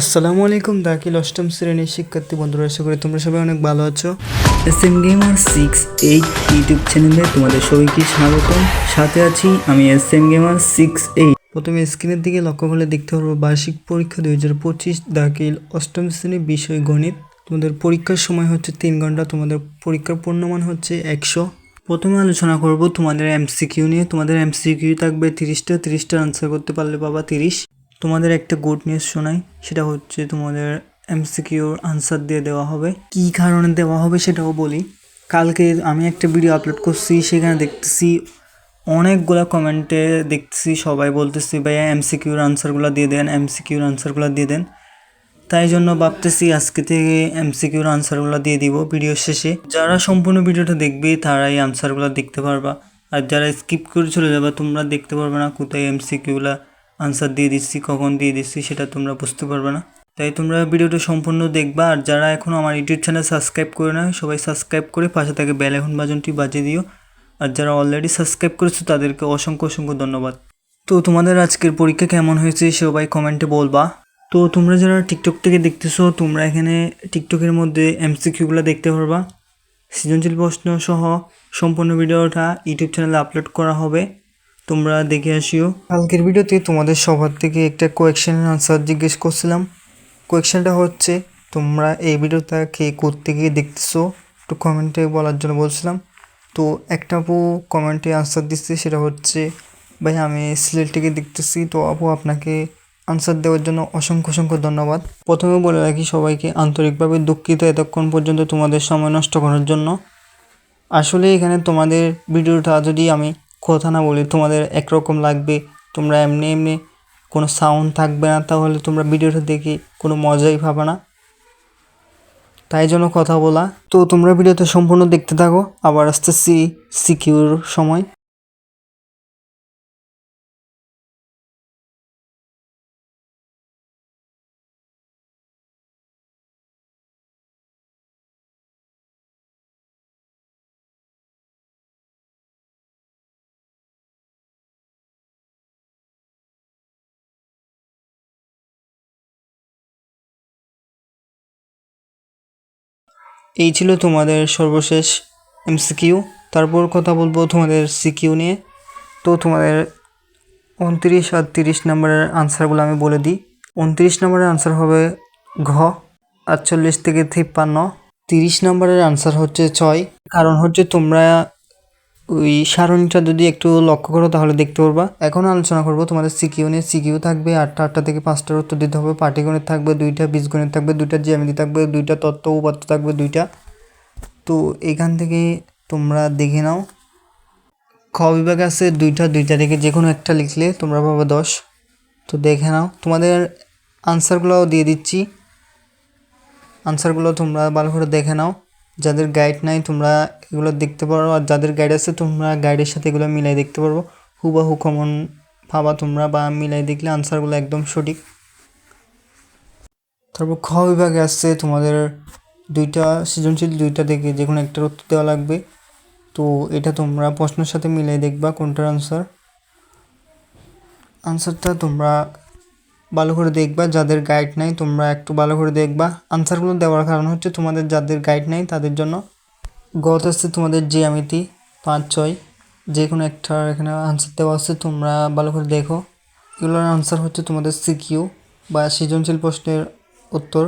আসসালামু আলাইকুম দাকিল অষ্টম শ্রেণির শিক্ষার্থী বন্ধুরা আশা করি তোমরা সবাই অনেক ভালো আছো। S M gamer six eight YouTube চ্যানেলে তোমাদের সবাইকে স্বাগতম। সাথে আছি আমি S M gamer six eight প্রথমে স্ক্রিনের দিকে লক্ষ্য করলে দেখতে পারব বার্ষিক পরীক্ষা দুই হাজার পঁচিশ দাখিল অষ্টম শ্রেণি বিষয় গণিত। তোমাদের পরীক্ষার সময় হচ্ছে তিন ঘণ্টা তোমাদের পরীক্ষার পূর্ণমান হচ্ছে একশো। প্রথমে আলোচনা করব তোমাদের এমসিকিউ নিয়ে। তোমাদের এমসিকিউ থাকবে তিরিশটা তিরিশটা আনসার করতে পারলে বাবা তিরিশ। তোমাদের একটা গুড নিউজ শোনাই, সেটা হচ্ছে তোমাদের এমসিকিউর আনসার দিয়ে দেওয়া হবে। কি কারণে দেওয়া হবে সেটাও বলি। কালকে আমি একটা ভিডিও আপলোড করছি, সেখানে দেখতেছি অনেকগুলো কমেন্টে দেখতেছি, সবাই বলতেছি, ভাইয়া এমসিকিউর আনসারগুলো দিয়ে দেন এমসিকিউর আনসারগুলো দিয়ে দেন। তাই জন্য ভাবতেছি আজকে থেকে এমসিকিউর আনসারগুলো দিয়ে দিব ভিডিও শেষে। যারা সম্পূর্ণ ভিডিওটা দেখবে, তারাই আনসারগুলো দেখতে পারবা। আর যারা স্কিপ করে চলে যাবে, তোমরা দেখতে পারবে না কোথায় এমসিকিউগুলো আনসার দিয়ে দিচ্ছি, কখন দিয়ে দিচ্ছি সেটা তোমরা বুঝতে পারবে না। তাই তোমরা ভিডিওটা সম্পূর্ণ দেখবা, আর যারা এখনও আমার ইউটিউব চ্যানেল সাবস্ক্রাইব করে না সবাই সাবস্ক্রাইব করে পাশে থাকে বেল এখন বাজনটি বাজিয়ে দিও। আর যারা অলরেডি সাবস্ক্রাইব করেছ, তাদেরকে অসংখ্য অসংখ্য ধন্যবাদ। তো তোমাদের আজকের পরীক্ষা কেমন হয়েছে সবাই কমেন্টে বলবা। তো তোমরা যারা টিকটক থেকে দেখতেছো, তোমরা এখানে টিকটকের মধ্যে এমসিকিউগুলো দেখতে পারবা। সৃজনশীল প্রশ্ন সহ সম্পূর্ণ ভিডিওটা ইউটিউব চ্যানেলে আপলোড করা হবে। তোমরা দেখে আসিও। কালকের ভিডিওতে তোমাদের সবার থেকে একটা কোয়েকশনের আনসার জিজ্ঞেস করছিলাম। কোয়েকশনটা হচ্ছে, তোমরা এই ভিডিওটা কে করতে গিয়ে দেখতেছো? একটু কমেন্টে বলার জন্য বলছিলাম। তো একটা আপু কমেন্টে আনসার দিচ্ছে, সেটা হচ্ছে, ভাই, আমি সিলেট থেকে দেখতেছি, তো আপু আপনাকে আনসার দেওয়ার জন্য অসংখ্য অসংখ্য ধন্যবাদ। প্রথমে বলে রাখি সবাইকে, আন্তরিকভাবে দুঃখিত এতক্ষণ পর্যন্ত তোমাদের সময় নষ্ট করার জন্য। আসলে এখানে তোমাদের ভিডিওটা যদি আমি কথা না বলি তোমাদের একরকম লাগবে, তোমরা এমনি এমনি কোনো সাউন্ড থাকবে না, তাহলে তোমরা ভিডিওটা দেখে কোনো মজাই পাবে না। তাই জন্য কথা বলা। তো তোমরা ভিডিওতে সম্পূর্ণ দেখতে থাকো, আবার আসতেছি সিকিউর সময়। এই ছিল তোমাদের সর্বশেষ এমসিকিউ তারপর কথা বলব তোমাদের সিকিউ নিয়ে। তো তোমাদের উনত্রিশ আর তিরিশ নম্বরের আনসারগুলো আমি বলে দিই। উনত্রিশ নম্বরের আনসার হবে ঘ, আটচল্লিশ থেকে তিপ্পান্ন। তিরিশ নম্বরের আনসার হচ্ছে ছয়। কারণ হচ্ছে তোমরা ওই সারণীটা যদি একটু লক্ষ্য করো তাহলে দেখতে পারবা। এখন আলোচনা করব তোমাদের সিকিউ নিয়ে। সিকিউ থাকবে আটটা আটটা থেকে পাঁচটার উত্তর দিতে হবে। পাটিগণিত থাকবে দুইটা বীজগণিত থাকবে দুইটা, জ্যামিতি থাকবে দুইটা, তত্ত্ব উপাত্ত থাকবে দুইটা। তো এখান থেকে তোমরা দেখে নাও। খ বিভাগে আছে দুইটা দুইটা থেকে যে কোনো একটা লিখলে তোমরা পাবে দশ। তো দেখে নাও। তোমাদের আনসারগুলোও দিয়ে দিচ্ছি। আনসারগুলো তোমরা ভালো করে দেখে নাও। যাদের গাইড নাই, তোমরা এগুলো দেখতে পারো। আর যাদের গাইড আছে, তোমরা গাইডের সাথে এগুলো মিলাই দেখতে পারব হুবাহু কমন পাবা তোমরা বা মিলাই দেখলে আনসারগুলো একদম সঠিক। তারপর খ বিভাগে আসছে তোমাদের দুইটা সৃজনশীল, দুইটা থেকে যে কোনো একটার উত্তর দেওয়া লাগবে। তো এটা তোমরা প্রশ্নের সাথে মিলাই দেখবা কোনটার আনসার আনসারটা তোমরা ভালো করে দেখবা, যাদের গাইড নাই, তোমরা একটু ভালো করে দেখবা। আনসারগুলো দেওয়ার কারণ হচ্ছে, তোমাদের যাদের গাইড নাই, তাদের জন্য গত আসছে তোমাদের জ্যামিতি পাঁচ ছয়। যে কোনো একটা এখানে আনসার দেওয়া আছে, তোমরা ভালো করে দেখো। এগুলোর আনসার হচ্ছে তোমাদের সিকিউ বা সৃজনশীল প্রশ্নের উত্তর।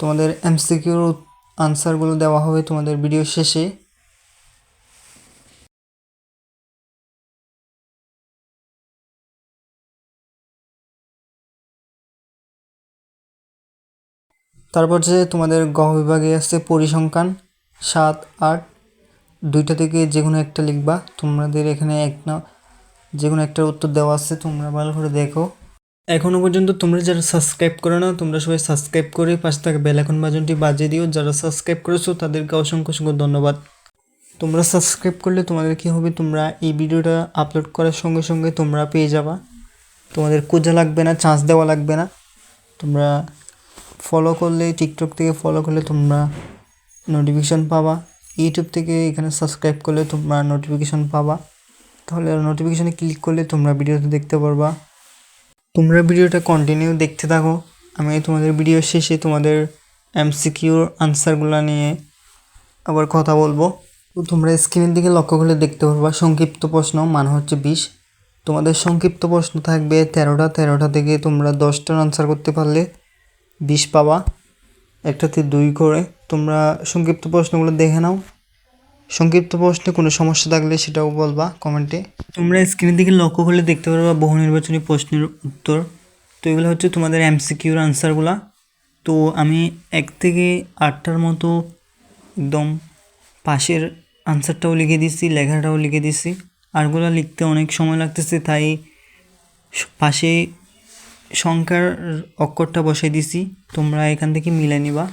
তোমাদের এমসিকিউর আনসারগুলো দেওয়া হবে তোমাদের ভিডিও শেষে। তারপর যে তোমাদের গহ বিভাগে আছে পরিসংখ্যান, সাত, আট, দুইটা থেকে যে কোনো একটা লিখবা। তোমাদের এখানে এক না, যে কোনো একটার উত্তর দেওয়া আছে, তোমরা ভালো করে দেখো। এখনও পর্যন্ত তোমরা যারা সাবস্ক্রাইব করো না, তোমরা সবাই সাবস্ক্রাইব করে পাশে থাকা বেল এখন বাজনটি বাজিয়ে দিও। যারা সাবস্ক্রাইব করেছ, তাদেরকে অসংখ্য অসংখ্য ধন্যবাদ। তোমরা সাবস্ক্রাইব করলে তোমাদের কী হবে? তোমরা এই ভিডিওটা আপলোড করার সঙ্গে সঙ্গে তোমরা পেয়ে যাবা। তোমাদের কোজা লাগবে না চান্স দেওয়া লাগবে না। তোমরা ফলো করলে টিকটক থেকে ফলো করলে তোমরা নোটিফিকেশান পাবা। ইউটিউব থেকে এখানে সাবস্ক্রাইব করলে তোমরা নোটিফিকেশান পাবা। তাহলে নোটিফিকেশানে ক্লিক করলে তোমরা ভিডিওতে দেখতে পারবা। তোমরা ভিডিওটা কন্টিনিউ দেখতে থাকো। আমি তোমাদের ভিডিও শেষে তোমাদের এমসিকিউর আনসারগুলো নিয়ে আবার কথা বলব। তো তোমরা স্ক্রিনের দিকে লক্ষ্য করলে দেখতে পারবা, সংক্ষিপ্ত প্রশ্ন, মান হচ্ছে বিশ। তোমাদের সংক্ষিপ্ত প্রশ্ন থাকবে তেরোটা। তেরোটা থেকে তোমরা দশটার আনসার করতে পারলে। বিশ পাওয়া একটাতে দুই করে। তোমরা সংক্ষিপ্ত প্রশ্নগুলো দেখে নাও। সংক্ষিপ্ত প্রশ্নে কোনো সমস্যা থাকলে সেটাও বলবা কমেন্টে। তোমরা স্ক্রিনের দিকে লক্ষ্য করলে দেখতে পারবা বহু নির্বাচনী প্রশ্নের উত্তর। তো এগুলো হচ্ছে তোমাদের এমসিকিউর আনসারগুলা। তো আমি এক থেকে আটটার মতো একদম পাশের আনসারটাও লিখে দিছি, লেখাটাও লিখে দিছি। আরগুলো লিখতে অনেক সময় লাগতেছে, তাই পাশে সংখ্যার অক্ষরটা বসাই দিছি তোমরা এখান থেকে মিলে নিবা।